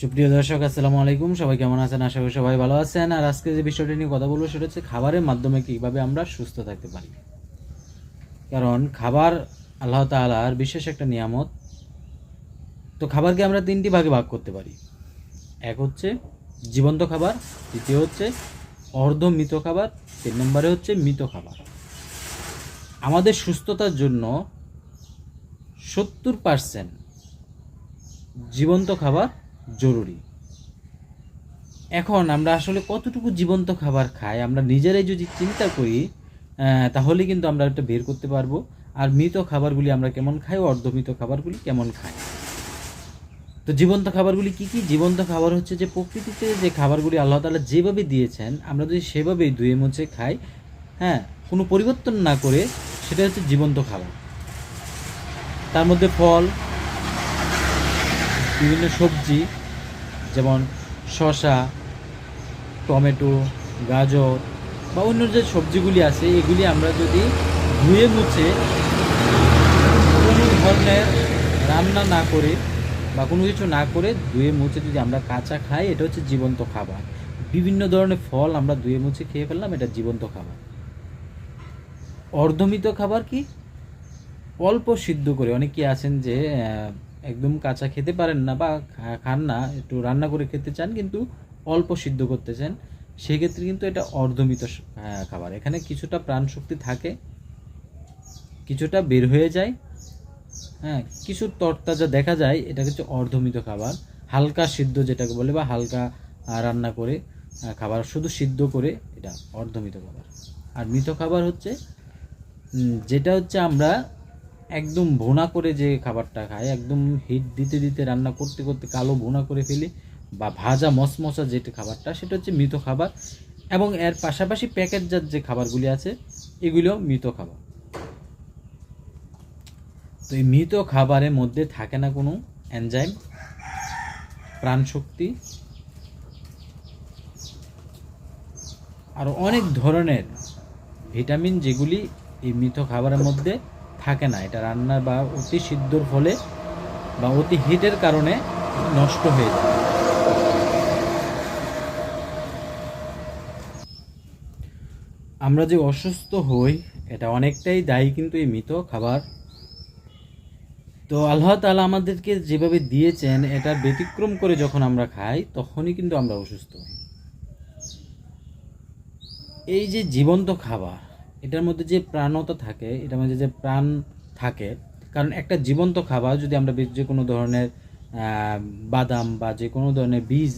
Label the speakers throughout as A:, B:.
A: সুপ্রিয় দর্শক, আসসালামু আলাইকুম। সবাই কেমন আছেন? আশা করি সবাই ভালো আছেন। আর আজকে যে বিষয়টা নিয়ে কথা বলব সেটা হচ্ছে খাবারের মাধ্যমে কীভাবে আমরা সুস্থ থাকতে পারি। কারণ খাবার আল্লাহ তাআলার বিশেষ একটা নিয়ামত। তো খাবারকে আমরা তিনটি ভাগে ভাগ করতে পারি। এক হচ্ছে জীবন্ত খাবার, দ্বিতীয় হচ্ছে অর্ধ মৃত খাবার, তিন নম্বরে হচ্ছে মৃত খাবার। আমাদের সুস্থতার জন্য সত্তর পার্সেন্ট জীবন্ত খাবার জরুরি। এখন আমরা আসলে কতটুকু জীবন্ত খাবার খাই, আমরা নিজেরাই যদি চিন্তা করি তাহলে কিন্তু আমরা এটা বের করতে পারব। আর মৃত খাবারগুলি আমরা কেমন খাই ও অর্ধমৃত খাবারগুলি কেমন খাই। তো জীবন্ত খাবারগুলি কি কি? জীবন্ত খাবার হচ্ছে যে প্রকৃতিতে যে খাবারগুলি আল্লাহ তাআলা যেভাবে দিয়েছেন, আমরা যদি সেভাবেই ধুয়ে মুছে খাই হ্যাঁ কোনো পরিবর্তন না করে সেটা হচ্ছে জীবন্ত খাবার। তার মধ্যে ফল, বিভিন্ন সবজি যেমন শসা, টমেটো, গাজর বা অন্য যে সবজিগুলি আছে, এগুলি আমরা যদি ধুয়ে মুছে কোনো ধরনের রান্না না করে বা কোনো কিছু না করে ধুয়ে মুছে যদি আমরা কাঁচা খাই, এটা হচ্ছে জীবন্ত খাবার। বিভিন্ন ধরনের ফল আমরা ধুয়ে মুছে খেয়ে ফেললাম, এটা জীবন্ত খাবার। অর্ধমিত খাবার কি? অল্প সিদ্ধ করে। অনেকে আছেন যে একদম কাঁচা খেতে পারেন না বা খান না, একটু রান্না করে খেতে চান, কিন্তু অল্প সিদ্ধ করতে চান, সেক্ষেত্রে কিন্তু এটা অর্ধমিত খাবার। এখানে কিছুটা প্রাণ শক্তি থাকে, কিছুটা বের হয়ে যায় হ্যাঁ কিছু তরতাজা দেখা যায় এটা হচ্ছে অর্ধমিত খাবার। হালকা সিদ্ধ যেটাকে বলে বা হালকা রান্না করে খাবার, শুধু সিদ্ধ করে এটা অর্ধমিত খাবার। আর মৃত খাবার হচ্ছে যেটা হচ্ছে আমরা একদম ভুনা করে যে খাবারটা খাই একদম হিট দিতে দিতে রান্না করতে করতে কালো ভুনা করে ফেলি, বা ভাজা মশমশা যেটা খাবারটা, সেটা হচ্ছে মৃত খাবার। এবং এর পাশাপাশি প্যাকেটজাত যে খাবারগুলি আছে এগুলো মৃত খাবার। তো এই মৃত খাবারের মধ্যে থাকে না কোনো এনজাইম প্রাণশক্তি, আরও অনেক ধরনের ভিটামিন যেগুলি এই মৃত খাবারের মধ্যে থাকে না। এটা রান্না বা অতি সিদ্ধর ফলে বা অতি হিটের কারণে নষ্ট হয়ে যায়। আমরা যে অসুস্থ হই, এটা অনেকটাই দায়ী কিন্তু এই মৃত খাবার। তো আল্লাহ তাআলা আমাদেরকে যেভাবে দিয়েছেন, এটা ব্যতিক্রম করে যখন আমরা খাই, তখনই কিন্তু আমরা অসুস্থ এই যে জীবন্ত খাবার এটার মধ্যে যে প্রাণতা থাকে, এটার মধ্যে যে প্রাণ থাকে, কারণ একটা জীবন্ত খাবার যদি আমরা যে কোনো ধরনের বাদাম বা যে কোনো ধরনের বীজ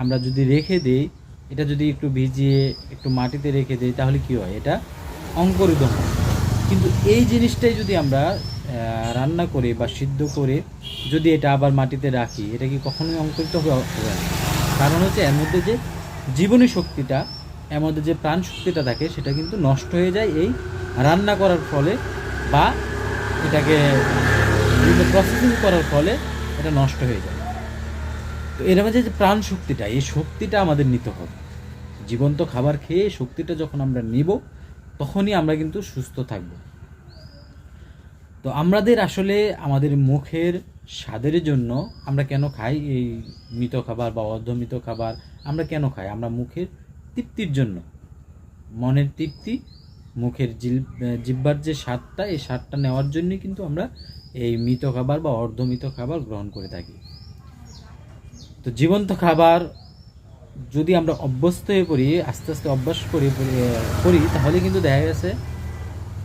A: আমরা যদি রেখে দিই, এটা যদি একটু ভিজিয়ে একটু মাটিতে রেখে দিই, তাহলে কি হয়? এটা অঙ্কুরিত হয়। কিন্তু এই জিনিসটাই যদি আমরা রান্না করে বা সিদ্ধ করে যদি এটা আবার মাটিতে রাখি, এটা কি কখনোই অঙ্কুরিত হবে কারণ হচ্ছে এর মধ্যে যে জীবনী শক্তিটা এর মধ্যে যে প্রাণ শক্তিটা থাকে, সেটা কিন্তু নষ্ট হয়ে যায় এই রান্না করার ফলে বা এটাকে বিভিন্ন প্রসেসিং করার ফলে এটা নষ্ট হয়ে যায়। তো এর মধ্যে যে প্রাণ শক্তিটা, এই শক্তিটা আমাদের নিতে হবে। জীবন্ত খাবার খেয়ে শক্তিটা যখন আমরা নিব, তখনই আমরা কিন্তু সুস্থ থাকব। তো আমাদের আসলে আমাদের মুখের স্বাদের জন্য আমরা কেন খাই এই মৃত খাবার বা অর্ধমৃত খাবার? আমরা কেন খাই? আমরা মুখের তৃপ্তির জন্য। মনের তৃপ্তি, মুখের জিব্বার যে স্বাদটা, এই স্বাদটা নেওয়ার জন্যই কিন্তু আমরা এই মৃত খাবার বা অর্ধমৃত খাবার গ্রহণ করে থাকি। তো জীবন্ত খাবার যদি আমরা অভ্যস্ত হয়ে পড়ি, আস্তে আস্তে অভ্যাস করি করি, তাহলে কিন্তু দেখা গেছে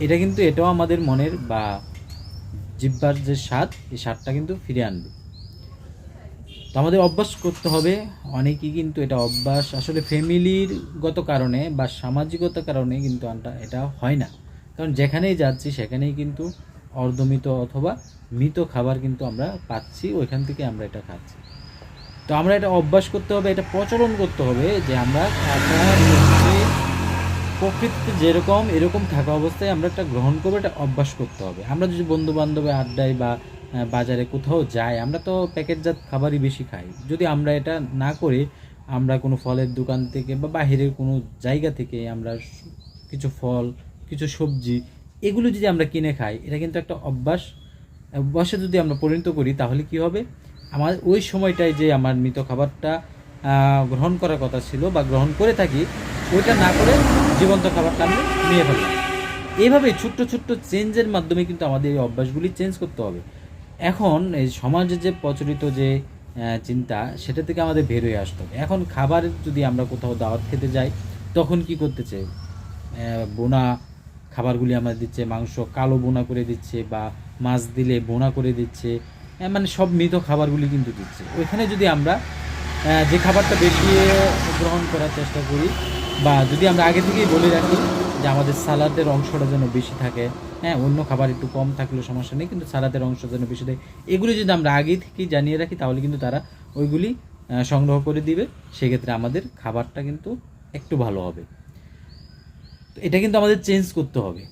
A: এটা কিন্তু এটাও আমাদের মনের বা জিব্বার যে স্বাদ, এই স্বাদটা কিন্তু ফিরে আনবে। তো আমাদের অভ্যাস করতে হবে। অনেকেই কিন্তু এটা অভ্যাস, আসলে ফ্যামিলির গত কারণে বা সামাজিকতার কারণে কিন্তু এটা হয় না। কারণ যেখানেই যাচ্ছি, সেখানেই কিন্তু অর্ধমিত অথবা মৃত খাবার কিন্তু আমরা পাচ্ছি, ওইখান থেকে আমরা এটা খাচ্ছি। তো আমরা এটা অভ্যাস করতে হবে, এটা প্রচলন করতে হবে যে আমরা কাঁচা প্রকৃতিতে যেরকম, এরকম থাকা অবস্থায় আমরা একটা গ্রহণ করব, এটা অভ্যাস করতে হবে। আমরা যদি বন্ধু বান্ধবে আড্ডায় বা বাজারে কোথাও যাই আমরা তো প্যাকেটজাত খাবারই বেশি খাই। যদি আমরা এটা না করে, আমরা কোনো ফলের দোকান থেকে বা বাইরের কোনো জায়গা থেকে আমরা কিছু ফল, কিছু সবজি, এগুলো যদি আমরা কিনে খাই, এটা কিন্তু একটা অভ্যাস। অভ্যাসে যদি আমরা পরিণত করি, তাহলে কি হবে? আমার ওই সময়টায় যে আমার মৃত খাবারটা গ্রহণ করার কথা ছিল বা গ্রহণ করে থাকি, ওইটা না করে জীবন্ত খাবারটা আমি নিয়ে ফেললাম। এইভাবে ছোট্ট ছোট্ট চেঞ্জের মাধ্যমে কিন্তু আমাদের এই অভ্যাসগুলি চেঞ্জ করতে হবে। এখন এই সমাজে যে প্রচলিত যে চিন্তা, সেটা থেকে আমাদের বের হয়ে আসতে হবে। এখন খাবার যদি আমরা কোথাও দাওয়াত খেতে যাই, তখন কি করতেছে বোনা খাবারগুলি আমাদের দিচ্ছে, মাংস কালো বোনা করে দিচ্ছে বা মাছ দিলে বোনা করে দিচ্ছে। মানে সব মৃত খাবারগুলি কিন্তু দিচ্ছে। ওইখানে যদি আমরা যে খাবারটা বেশি গ্রহণ করার চেষ্টা করি বা যদি আমরা আগে থেকেই বলে রাখি যে আমাদের সালাদের অংশটা যেন বেশি থাকে। হ্যাঁ অন্য খাবার একটু কম থাকলেও সমস্যা নেই, কিন্তু সালাদের অংশ যেন বেশি থাকে। এগুলি যদি আমরা আগে থেকেই জানিয়ে রাখি, তাহলে কিন্তু তারা ওইগুলি সংগ্রহ করে দিবে। সেক্ষেত্রে আমাদের খাবারটা কিন্তু একটু ভালো হবে। তো এটা কিন্তু আমাদের চেঞ্জ করতে হবে।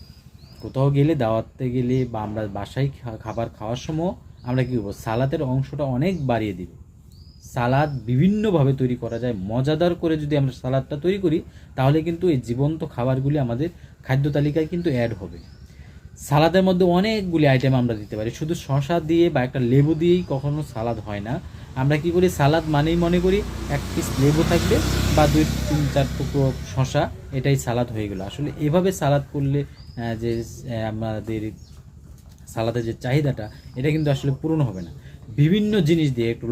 A: কোথাও গেলে, দাওয়াতে গেলে বা আমরা বাসায় খাবার খাওয়ার সময় আমরা কী করব? সালাদের অংশটা অনেক বাড়িয়ে দিব। সালাদ বিভিন্নভাবে তৈরি করা যায়। মজাদার করে যদি আমরা সালাদটা তৈরি করি, তাহলে কিন্তু এই জীবন্ত খাবারগুলি আমাদের খাদ্য তালিকায় কিন্তু অ্যাড হবে। সালাদের মধ্যে অনেকগুলি আইটেম আমরা দিতে পারি। শুধু শশা দিয়ে বা একটা লেবু দিয়েই কখনো সালাদ হয় না। আমরা কি করি? সালাদ মানেই মনে করি এক পিস লেবু থাকবে বা দুই, তিন, চার টুকরো শশা এটাই সালাদ হয়ে গেল। আসলে এভাবে সালাদ করলে যে আমাদের সালাদের যে চাহিদাটা, এটা কিন্তু আসলে পূরণ হবে না। বিভিন্ন জিনিস দিয়ে, একটু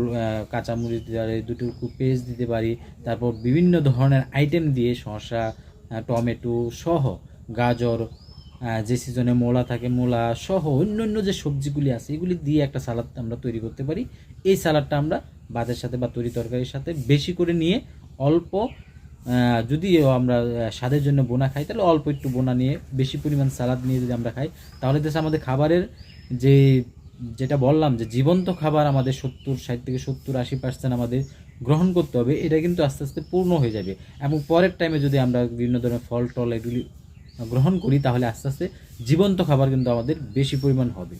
A: কাঁচামরিচ দিতে পারি, দুটো পেস্ট দিতে পারি, তারপর বিভিন্ন ধরনের আইটেম দিয়ে শসা টমেটো সহ গাজর যে সিজনে মূলা থাকে, মূলা সহ অন্য অন্য যে সবজিগুলি আছে, এগুলি দিয়ে একটা সালাদ আমরা তৈরি করতে পারি। এই সালাদটা আমরা ভাতের সাথে বা তরি তরকারির সাথে বেশি করে নিয়ে অল্প যদি আমরা স্বাদের জন্য বোনা খাই, তাহলে অল্প একটু বোনা নিয়ে, বেশি পরিমাণ সালাদ নিয়ে যদি আমরা খাই, তাহলে দেশে আমাদের খাবারের যে যেটা বললাম যে জীবন্ত খাবার আমাদের সত্তর, ষাট থেকে সত্তর, আশি পার্সেন্ট আমাদের গ্রহণ করতে হবে, এটা কিন্তু আস্তে আস্তে পূর্ণ হয়ে যাবে। এবং পরের টাইমে যদি আমরা বিভিন্ন ধরনের ফল, টল এগুলি গ্রহণ করি, তাহলে আস্তে আস্তে জীবন্ত খাবার কিন্তু আমাদের বেশি পরিমাণ হবে।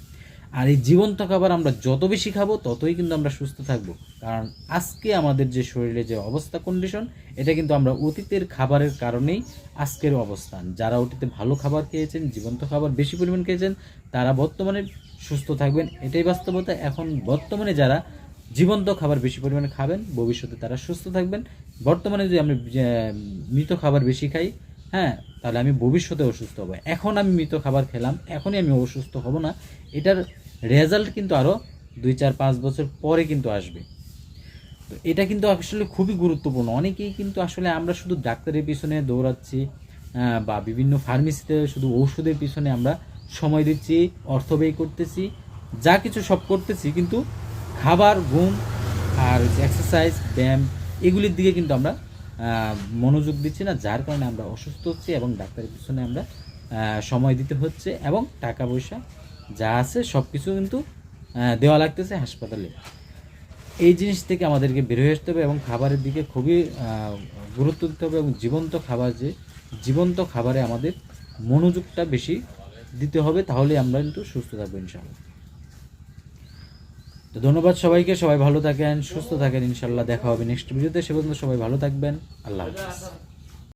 A: আর এই জীবন্ত খাবার আমরা যত বেশি খাব, ততই কিন্তু আমরা সুস্থ থাকব। কারণ আজকে আমাদের যে শরীরে যে অবস্থা কন্ডিশন এটা কিন্তু আমরা অতীতের খাবারের কারণেই আজকের অবস্থান যারা অতীতে ভালো খাবার খেয়েছেন, জীবন্ত খাবার বেশি পরিমাণ খেয়েছেন, তারা বর্তমানে সুস্থ থাকবেন। এটাই বাস্তবতা। এখন বর্তমানে যারা জীবন্ত খাবার বেশি পরিমাণে খাবেন, ভবিষ্যতে তারা সুস্থ থাকবেন। বর্তমানে যদি আমরা মৃত খাবার বেশি খাই হ্যাঁ তাহলে আমি ভবিষ্যতে অসুস্থ হব। এখন আমি মৃত খাবার খেলাম, এখনই আমি অসুস্থ হব না। এটার রেজাল্ট কিন্তু আরও দুই, চার, পাঁচ বছর পরে কিন্তু আসবে। তো এটা কিন্তু আসলে খুবই গুরুত্বপূর্ণ। অনেকেই কিন্তু আসলে আমরা শুধু ডাক্তারের পিছনে দৌড়াচ্ছি বা বিভিন্ন ফার্মেসিতে শুধু ঔষধের পিছনে আমরা সময় দিচ্ছি, অর্থ ব্যয় করতেছি, যা কিছু সব করতেছি, কিন্তু খাবার, ঘুম আর এক্সারসাইজ ব্যায়াম, এগুলির দিকে কিন্তু আমরা মনোযোগ দিচ্ছি না, যার কারণে আমরা অসুস্থ হচ্ছি এবং ডাক্তারের পিছনে আমরা সময় দিতে হচ্ছে এবং টাকা পয়সা যা আছে সব কিছু কিন্তু দেওয়া লাগতেছে হাসপাতালে। এই জিনিস থেকে আমাদেরকে বের হয়ে আসতে হবে এবং খাবারের দিকে খুবই গুরুত্ব দিতে হবে এবং জীবন্ত খাবার যে, জীবন্ত খাবারে আমাদের মনোযোগটা বেশি দিতে হবে তাহলে আমরা কিন্তু সুস্থ থাকব ইনশাল্লাহ তো ধন্যবাদ সবাইকে, সবাই ভালো থাকেন, সুস্থ থাকেন ইনশাল্লাহ দেখা হবে নেক্সট ভিডিওতে সে পর্যন্ত সবাই ভালো থাকবেন। আল্লাহ হাফিজ।